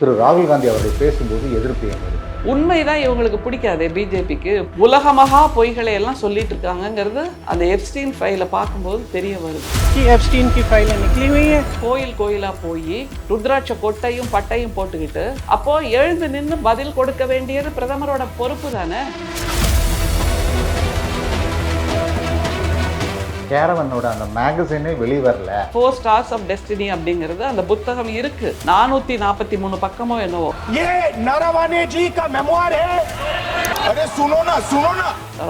திரு ராகுல் காந்தி அவர்கள் பேசும்போது எதிர்ப்பு ஏன் உண்மைதான் இவங்களுக்கு பிடிக்காது பிஜேபிக்கு. உலகமகா பொய்களை எல்லாம் சொல்லிட்டு இருக்காங்கங்கிறது அந்த எப்ஸ்டீன் ஃபைல பார்க்கும்போது தெரிய வருது. எப்ஸ்டீன் கி ஃபைல் நிக்கலையே கோயில் கோயிலா போய் ருத்ராட்ச கொட்டையும் பட்டையும் போட்டுக்கிட்டு அப்போ எழுந்து நின்று பதில் கொடுக்க வேண்டியது பிரதமரோட பொறுப்பு தானே? கேரவனோட அந்த மேகசினே வெளிவரல ஃபோர் ஸ்டார்ஸ் ஆஃப் டெஸ்டினி அப்படிங்கிறது அந்த புத்தகம் இருக்கு. நானூத்தி நாற்பத்தி மூணு பக்கமோ என்னவோ. ஏ நரவானே ஜி கா மெமோர்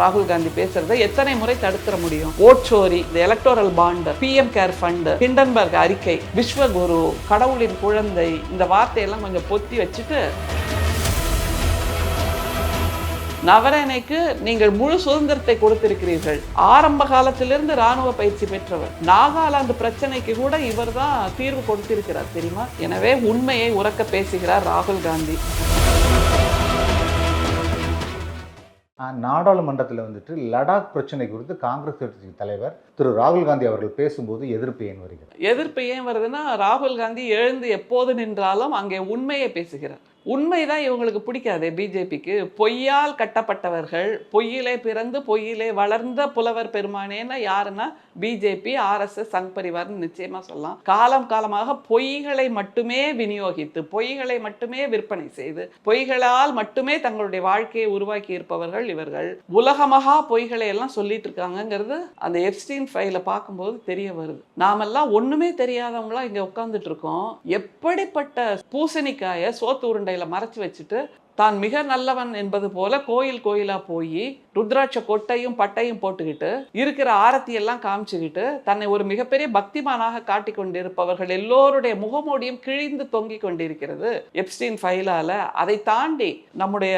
ராகுல் காந்தி பேசுறதை எத்தனை முறை தடுத்துற முடியும்? ஓட்சோரி இந்த electoral bond PM care fund Hindenburg அறிக்கை விஸ்வகுரு கடவுளின் குழந்தை இந்த வார்த்தையெல்லாம் கொஞ்சம் பொத்தி வச்சுட்டு நவரணைக்கு நீங்கள் முழு சுதந்திரத்தை கொடுத்திருக்கிறீர்கள். ஆரம்ப காலத்திலிருந்து ராணுவ பயிற்சி பெற்றவர். நாகாலாந்து பிரச்சனைக்கு கூட இவர்தான் தீர்வு கொடுத்திருக்கிறார் தெரியுமா? எனவே உண்மையை உறக்க பேசுகிறார் ராகுல் காந்தி. நாடாளுமன்றத்தில் வந்துட்டு லடாக் பிரச்சனை குறித்து காங்கிரஸ் கட்சி தலைவர் திரு ராகுல் காந்தி அவர்கள் பேசும்போது எதிர்ப்பு ஏன் வருகிறது? எதிர்ப்பு ஏன் வருதுன்னா ராகுல் காந்தி எழுந்து எப்போது நின்றாலும் அங்கே உண்மையை பேசுகிறார். உண்மைதான் இவங்களுக்கு பிடிக்காது பிஜேபிக்கு. பொய்யால் கட்டப்பட்டவர்கள் பொய்யிலே பிறந்து பொய்யிலே வளர்ந்த புலவர் பெருமானேன்னா யாருன்னா பிஜேபி ஆர்எஸ்எஸ் சங் பரிவார்னு நிச்சயமா சொல்லலாம். காலம் காலமாக பொய்களை மட்டுமே விநியோகித்து பொய்களை மட்டுமே விற்பனை செய்து பொய்களால் மட்டுமே தங்களுடைய வாழ்க்கையை உருவாக்கி இருப்பவர்கள் இவர்கள். உலகமகா பொய்களை எல்லாம் சொல்லிட்டு இருக்காங்கங்கிறது அந்த எப்ஸ்டீன் ஃபைல பார்க்கும்போது தெரிய வருது. நாமெல்லாம் ஒண்ணுமே தெரியாதவங்களா இங்க உட்காந்துட்டு இருக்கோம். எப்படிப்பட்ட பூசணிக்காய சோத்து உருண்டை உருண்டையில மறைச்சு வச்சுட்டு தான் மிக நல்லவன் என்பது போல கோயில் கோயிலா போய் ருத்ராட்ச கொட்டையும் பட்டையும் போட்டுக்கிட்டு இருக்கிற ஆரத்தி எல்லாம் காமிச்சுக்கிட்டு தன்னை ஒரு மிகப்பெரிய பக்திமானாக காட்டி கொண்டிருப்பவர்கள் எல்லோருடைய முகமூடியும் கிழிந்து தொங்கிக் கொண்டிருக்கிறது. எப்ஸ்டீன் ஃபைலால அதை தாண்டி நம்முடைய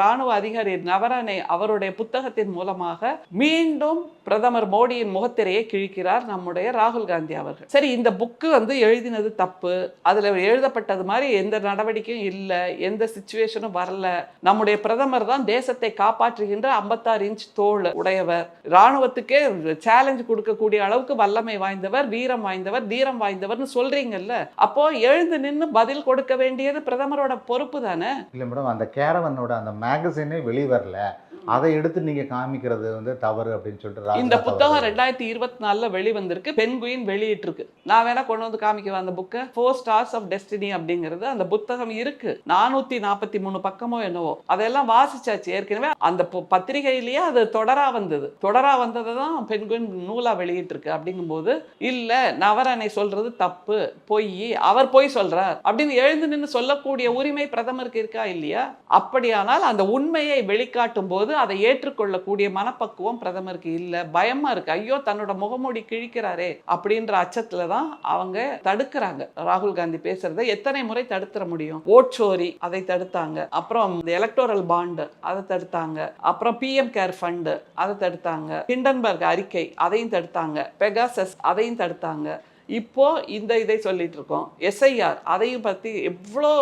ராணுவ அதிகாரி நவரனை அவருடைய புத்தகத்தின் மூலமாக மீண்டும் பிரதமர் மோடியின் முகத்திரையை கிழிக்கிறார் நம்முடைய ராகுல் காந்தி அவர்கள். சரி இந்த புக்கு வந்து எழுதினது தப்பு. அதுல எழுதப்பட்டது மாதிரி எந்த நடவடிக்கையும் இல்லை எந்த சுச்சுவேஷனும் வரல. நம்முடைய பிரதமர் தான் தேசத்தை காப்பாற்றுகின்ற ஐம்பத்தாறு இன்ச் தோல் உடையவர். ராணுவத்துக்கே சேலஞ்ச் கொடுக்கக்கூடிய அளவுக்கு வல்லமை வாய்ந்தவர் வீரம் வாய்ந்தவர் தீரம் வாய்ந்தவர்னு சொல்றீங்கல்ல. அப்போ எழுந்து நின்று பதில் கொடுக்க வேண்டியது பிரதமரோட பொறுப்பு தானே? இல்லை மேடம் அந்த கேரவனோட அந்த மேகசினே வெளிவரல. அதை எடுத்து நீங்க காமிக்கிறது வந்து தவறு அப்படின்னு சொல்லிட்டு இந்த புத்தகம் ரெண்டாயிரத்தி இருபத்தி நாலுல வெளிவந்திருக்கு. பென்குயின் வெளியிட்டிருக்கு. நான் வேணா கொண்டு வந்து காமிக்கவா அந்த புக்கை ஃபோர் ஸ்டார்ஸ் ஆஃப் டெஸ்டினி அப்படிங்கிறது அந்த புத்தகம் இருக்கு. நானூத்தி நாற்பத்தி மூணு பக்கமோ என்னவோ. அதெல்லாம் வாசிச்சாச்சு. ஏற்கனவே அந்த பத்திரிகையிலேயே அது தொடரா வந்தது. தொடரா வந்ததை தான் பென்குயின் நூலா வெளியிட்டிருக்கு அப்படிங்கும்போது இல்ல நவரனை சொல்றது தப்பு. பொய். அவர் பொய் சொல்றார். அப்படின்னு எழுந்து நின்று சொல்லக்கூடிய உரிமை பிரதமருக்கு இருக்கா இல்லையா? அப்படியானால் அந்த உண்மையை வெளிக்காட்டும் போது அதை ஏற்றுக்கொள்ளக்கூடிய மனப்பக்குவம் பிரதமருக்கு இல்லை. பயமா இருக்கு. ஐயோ தன்னோட முகமூடி கிழிக்கிறாரே அப்படின்ற அச்சத்துல தான் அவங்க தடுக்கிறாங்க. ராகுல் காந்தி பேசுறதை எத்தனை முறை தடுத்துட முடியும்? ஓட்சோரி அதை தடுத்தாங்க. அப்புறம் இந்த எலக்டோரல் பாண்டு அதை தடுத்தாங்க. அப்புறம் பிஎம் கேர் ஃபண்டு அதை தடுத்தாங்க. ஹிண்டன்பர்க் அறிக்கை அதையும் தடுத்தாங்க. பெகாசஸ் அதையும் தடுத்தாங்க. இப்போ இந்த இதை சொல்லிட்டு இருக்கோம். எஸ்ஐஆர் அதையும் பத்தி எவ்வளோ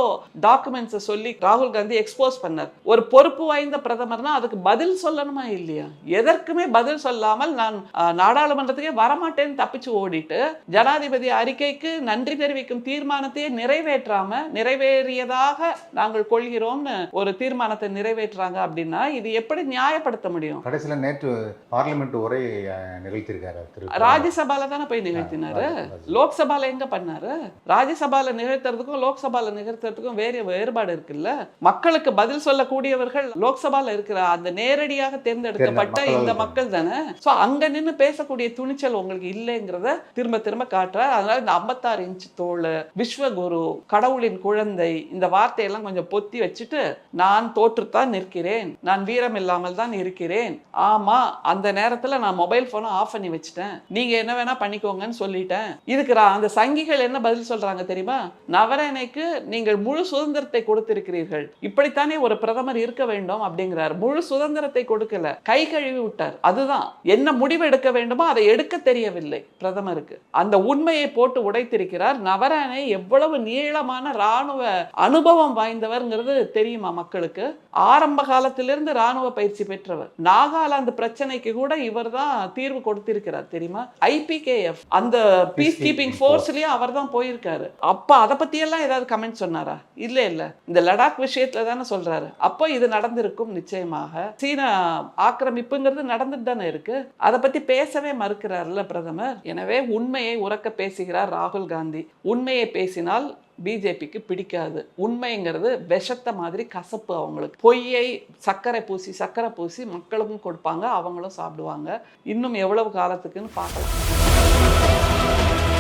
டாக்குமெண்ட்ஸை சொல்லி ராகுல் காந்தி எக்ஸ்போஸ் பண்ணார். ஒரு பொறுப்பு வாய்ந்த பிரதமர்னா அதுக்கு பதில் சொல்லணுமா இல்லையா? எதற்குமே பதில் சொல்லாமல் நான் நாடாளுமன்றத்துக்கே வரமாட்டேன்னு தப்பிச்சு ஓடிட்டு ஜனாதிபதி அறிக்கைக்கு நன்றி தெரிவிக்கும் தீர்மானத்தையே நிறைவேற்றாம நிறைவேறியதாக நாங்கள் கொள்கிறோம்னு ஒரு தீர்மானத்தை நிறைவேற்றுறாங்க அப்படின்னா இது எப்படி நியாயப்படுத்த முடியும்? கடைசியில் நேற்று பார்லிமெண்ட் உரை திரு. ராஜ்யசபால தானே போய் நிகழ்த்தினாரு. லோக்சபால எங்க பண்ணாரு? ராஜ்யசபால நிகழ்த்துறதுக்கும் லோக்சபால நிகழ்த்துறதுக்கும் வேற வேறுபாடு இருக்குல்ல? மக்களுக்கு பதில் சொல்லக்கூடியவர்கள் லோக்சபால இருக்கிற அந்த நேரடியாக தேர்ந்தெடுக்கப்பட்ட தேர்ந்த இந்த மக்கள் தானே? சோ அங்க நின்னு பேசக்கூடிய துணிச்சல் உங்களுக்கு இல்லைங்கிறத திரும்ப திரும்ப காட்டுறார். அதனால இந்த 56 இன்ச் தோல் விஸ்வகுரு கடவுளின் குழந்தை இந்த வார்த்தையெல்லாம் கொஞ்சம் பொத்தி வச்சுட்டு நான் தோற்றுத்தான் நிற்கிறேன். நான் வீரம் இல்லாமல் தான் இருக்கிறேன். ஆமா அந்த நேரத்துல நான் மொபைல் போனை ஆஃப் பண்ணி வச்சுட்டேன். நீங்க என்ன வேணா பண்ணிக்கோங்கன்னு சொல்லிட்டேன். இதுக்கு அந்த சங்கிகள் என்ன பதில் சொல்றாங்க தெரியுமா? நவரேனைக்கு நீங்கள் முழு சுதந்திரத்தை கொடுத்திருக்கிறீர்கள். இப்படித்தானே ஒரு பிரதமர் இருக்க வேண்டும் அப்படிங்கிறார். முழு சுதந்திரத்தை கொடுக்கல. கை கழுவி விட்டார். அதுதான். என்ன முடிவு எடுக்க வேண்டுமோ அதை எடுக்க தெரியவில்லை பிரதமருக்கு. அந்த உண்மையை போட்டு உடைத்திருக்கிறார். நவரேனை எவ்வளவு நீளமான ராணுவ அனுபவம் வாய்ந்தவர்ங்கிறது தெரியுமா மக்களுக்கு? ஆரம்ப காலத்திலிருந்து ராணுவ பயிற்சி பெற்றவர். நாகாலாந்து பிரச்சனைக்கு கூட இவர் தான் தீர்வு கொடுத்திருக்கிறார் தெரியுமா? ஐபிகேஎஃப் அந்த பீஸ் கீப்பிங் ஃபோர்ஸ்லயும் அவர் தான் போயிருக்காரு. அப்ப அதை பத்தியெல்லாம் ஏதாவது கமெண்ட் சொன்னாரா? இல்ல இல்ல. இந்த லடாக் விஷயத்துல தானே சொல்றாரு. அப்போ இது நடந்திருக்கும் நிச்சயமாக. சீன ஆக்கிரமிப்புங்கிறது நடந்துட்டு தானே இருக்கு. அதை பத்தி பேசவே மறுக்கிறார்ல பிரதமர். எனவே உண்மையை உறக்க பேசுகிறார் ராகுல் காந்தி. உண்மையை பேசினால் பிஜேபிக்கு பிடிக்காது. உண்மைங்கிறது விஷத்த மாதிரி கசப்பு அவங்களுக்கு. பொய்யை சர்க்கரை பூசி சர்க்கரை பூசி மக்களுக்கும் கொடுப்பாங்க அவங்களும் சாப்பிடுவாங்க. இன்னும் எவ்வளவு காலத்துக்குன்னு பார்க்கலாம். Podcast.